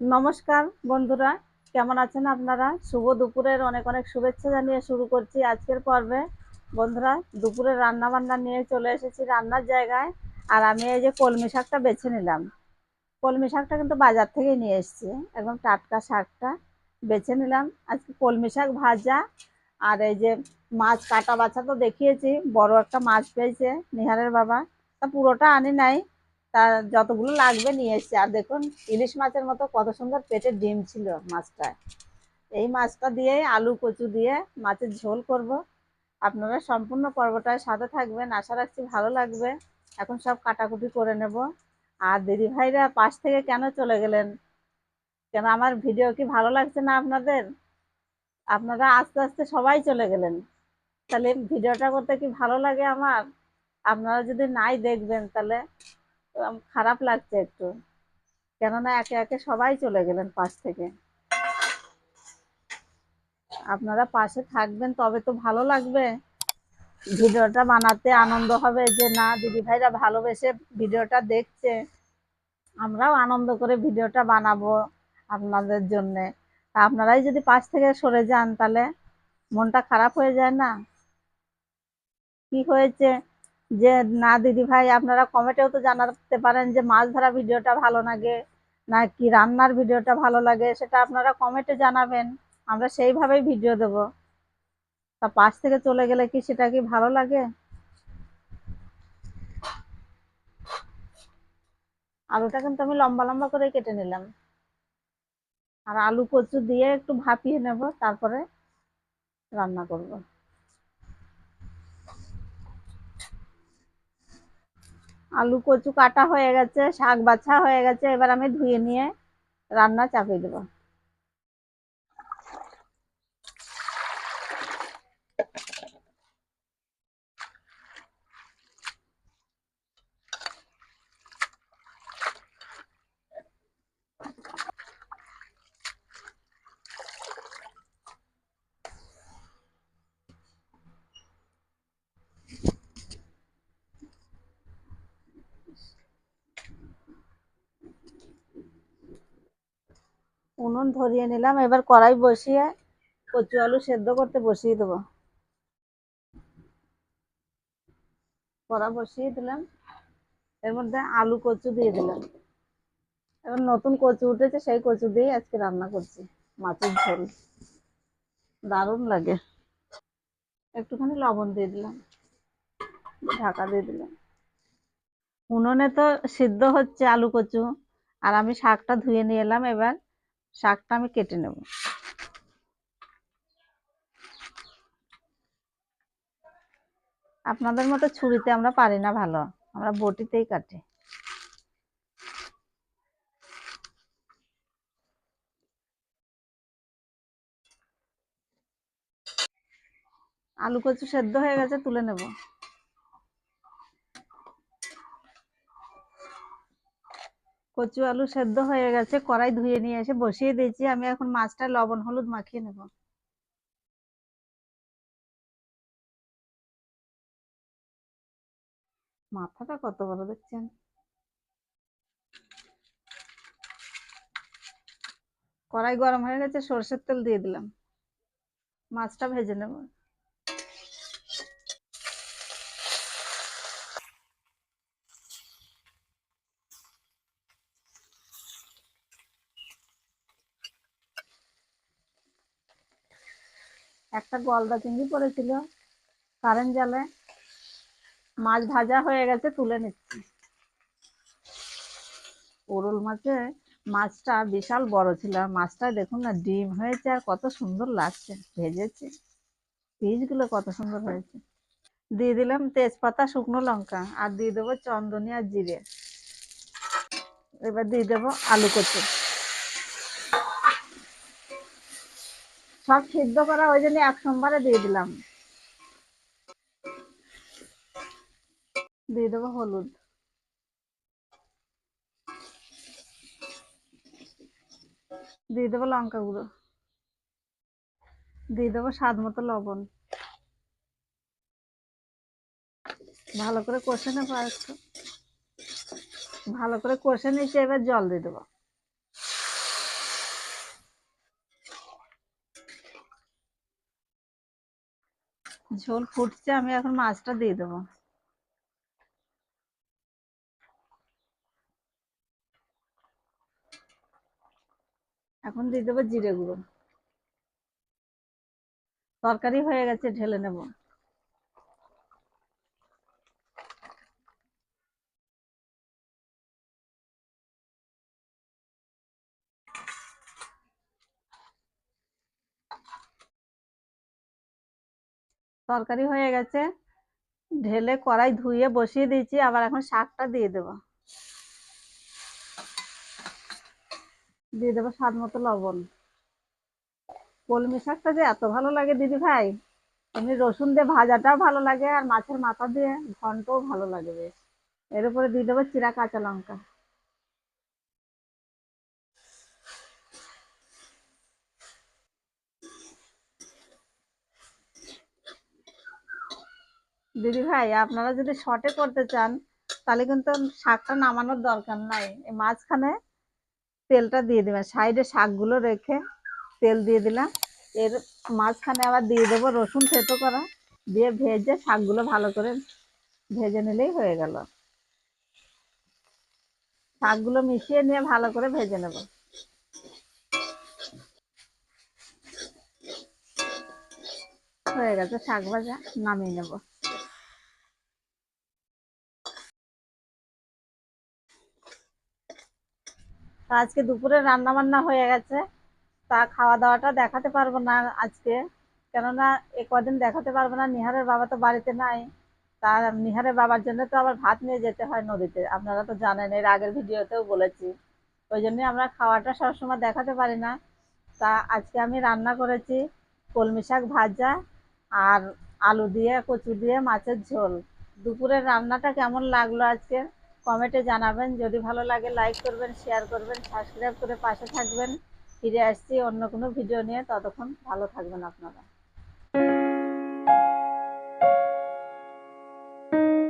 নমস্কার বন্ধুরা, কেমন আছেন আপনারা? শুভ দুপুরের অনেক অনেক শুভেচ্ছা জানিয়ে শুরু করছি আজকের পর্বে। বন্ধুরা, দুপুরে রান্না বান্না নিয়ে চলে এসেছি রান্নার জায়গায়, আর আমি এই যে কলমি শাকটা বেছে নিলাম। কলমি শাকটা কিন্তু বাজার থেকে নিয়ে এসেছি, একদম টাটকা শাকটা বেছে নিলাম। আজকে কলমি শাক ভাজা, আর এই যে মাছ কাটা বাছা তো দেখিয়েছি, বড় একটা মাছ পেয়েছে নিহারের বাবা। তা পুরোটা আনি নাই তার যতগুলো লাগবে নিয়ে এসছি। আর দেখুন, ইলিশ মাছের মতো কত সুন্দর পেটে ডিম ছিল মাছটা এই মাছটা দিয়ে আলু কচু দিয়ে মাছের ঝোল করব। আপনারা সম্পূর্ণ পর্বটায় সাথে থাকবেন। আশা রাখছি ভালো লাগবে। এখন সব কাটাকুটি করে নেব। আর দিদি ভাইরা পাশ থেকে কেন চলে গেলেন? কেন আমার ভিডিও কি ভালো লাগছে না আপনাদের? আপনারা আস্তে আস্তে সবাই চলে গেলেন। তাহলে ভিডিওটা করতে কি ভালো লাগে আমার? আপনারা যদি নাই দেখবেন, তাহলে খারাপ লাগছে একটু। কেননা একে একে সবাই চলে গেলেন পাশ থেকে। আপনারা পাশে থাকবেন, তবে তো ভালো লাগবে। ভিডিওটা বানাতে আনন্দ হবে যে, না, দিদি ভাইরা ভালোবেসে ভিডিওটা দেখছে। আমরাও আনন্দ করে ভিডিওটা বানাবো আপনাদের জন্যে। আপনারাই যদি পাশ থেকে সরে যান, তাহলে মনটা খারাপ হয়ে যায় না। কি হয়েছে? যে, না, দিদি ভাই, আপনারা কমেন্টেও তো জানাতে পারেন যে, মাছ ধরা ভিডিওটা ভালো লাগে না কি রান্নার ভিডিওটা ভালো লাগে, সেটা আপনারা কমেন্টে জানাবেন। আমরা সেইভাবেই ভিডিও দেব। তা পাশ থেকে চলে গেলে কি সেটা কি ভালো লাগে? আলুটা কিন্তু আমি লম্বা লম্বা করে কেটে নিলাম। আর আলু কচু দিয়ে একটু ভাপিয়ে নেব, তারপরে রান্না করব। আলু কচু কাটা হয়ে গেছে, শাক বাছা হয়ে গেছে, এবার আমি ধুয়ে নিয়ে রান্না চাপিয়ে দেবো। উনুন ধরিয়ে নিলাম, এবার কড়াই বসিয়ে কচু আলু সেদ্ধ করতে বসিয়ে দেবো। কড়া বসিয়ে দিলাম, এর মধ্যে আলু কচু দিয়ে দিলাম। এবার নতুন কচু উঠেছে, সেই কচু দিয়ে আজকে রান্না করছি, মাছের ঝোল। দারুণ লাগে। একটুখানি লবণ দিয়ে দিলাম, ঢাকা দিয়ে দিলাম। উনুনে তো সিদ্ধ হচ্ছে আলু কচু, আর আমি শাকটা ধুয়ে নিয়ে এলাম এবার। শাকটা আমি কেটে নেব। আপনাদের মতো ছুরিতে আমরা পারি না ভালো, আমরা বটিতেই কাটি। আলু কচু সেদ্ধ হয়ে গেছে, তুলে নেব। কচু আলু সেদ্ধ হয়ে গেছে, কড়াই ধুয়ে নিয়ে এসে বসিয়ে দিয়েছি। আমি এখন মাছটা লবণ, হলুদ মাখিয়ে নেব। মাথাটা কত বড় দেখছেন? কড়াই গরম হয়ে গেছে, সর্ষের তেল দিয়ে দিলাম। মাছটা ভেজে নেব। একটা গলদা চিংড়ি পড়েছিল। কারেন্ট জালে মাছ ভাজা হয়ে গেছে, তুলে নিচ্ছি। ওরল মাছে মাছটা বিশাল বড় ছিল। আর মাছটা দেখুন না, ডিম হয়েছে আর কত সুন্দর লাগছে। ভেজেছে। পিসগুলো কত সুন্দর হয়েছে। দিয়ে দিলাম তেজপাতা, শুকনো লঙ্কা আর দিয়ে দেবো চন্দনী আর জিরে। এবার দিয়ে দেবো আলু কচু। সব সিদ্ধ করা ওই জন্য এক সোমবারে দিয়ে দিলাম। দিয়ে দেবো হলুদ। দিয়ে দেবো লঙ্কা গুঁড়ো। দিয়ে দেবো স্বাদ মতো লবণ। ভালো করে কষে নেব একটু ভালো করে কষে নিয়েছি এবার জল দিয়ে দেবো। ঝোল ফুটছে, আমি এখন মাছটা দিয়ে দেবো। এখন দিয়ে দেবো জিরে গুঁড়ো। তরকারি হয়ে গেছে, ঢেলে নেব। তরকারি হয়ে গেছে। ঢেলে কড়াই ধুয়ে বসিয়ে দিয়েছি, আবার এখন শাকটা দিয়ে দেবো। দিয়ে দেবো স্বাদ মতো লবণ। কলমি শাকটা যে এত ভালো লাগে দিদি ভাই, এমনি রসুন দিয়ে ভাজাটাও ভালো লাগে আর মাছের মাথা দিয়ে ঘন্টও ভালো লাগে বেশ। এর উপরে দিয়ে দেবো চিরা কাঁচা লঙ্কা। দিদি ভাই, আপনারা যদি শর্টে করতে চান, তাহলে কিন্তু শাকটা নামানোর দরকার নাই। মাঝখানে তেলটা দিয়ে দিবেন, সাইডে শাকগুলো রেখে তেল দিয়ে দিলাম। এর মাঝখানে আবার দিয়ে দেবো রসুন থেতো করা, দিয়ে ভেজে শাকগুলো ভালো করে ভেজে নিলেই হয়ে গেল। শাকগুলো মিশিয়ে নিয়ে ভালো করে ভেজে নেব। হয়ে গেছে শাক ভাজা, নামিয়ে নেব। আজকে দুপুরে রান্না বান্না হয়ে গেছে। তা খাওয়া দাওয়াটা দেখাতে পারব না আজকে। কেননা এ কদিন দেখাতে পারব না, নিহারের বাবা তো বাড়িতে নাই। তার নিহারের বাবার জন্য তো আবার ভাত নিয়ে যেতে হয় নদীতে। আপনারা তো জানেন, এর আগের ভিডিওতেও বলেছি। ওই জন্যই আমরা খাওয়াটা সবসময় দেখাতে পারি না। তা আজকে আমি রান্না করেছি কলমি শাক ভাজা আর আলু দিয়ে, কচু দিয়ে, মাছের ঝোল। দুপুরের রান্নাটা কেমন লাগল আজকে? কমেন্টে জানাবেন। যদি ভালো লাগে লাইক করবেন শেয়ার করবেন সাবস্ক্রাইব করে পাশে থাকবেন। ফিরে আসছি অন্য কোনো ভিডিও নিয়ে। ততক্ষণ ভালো থাকবেন আপনারা।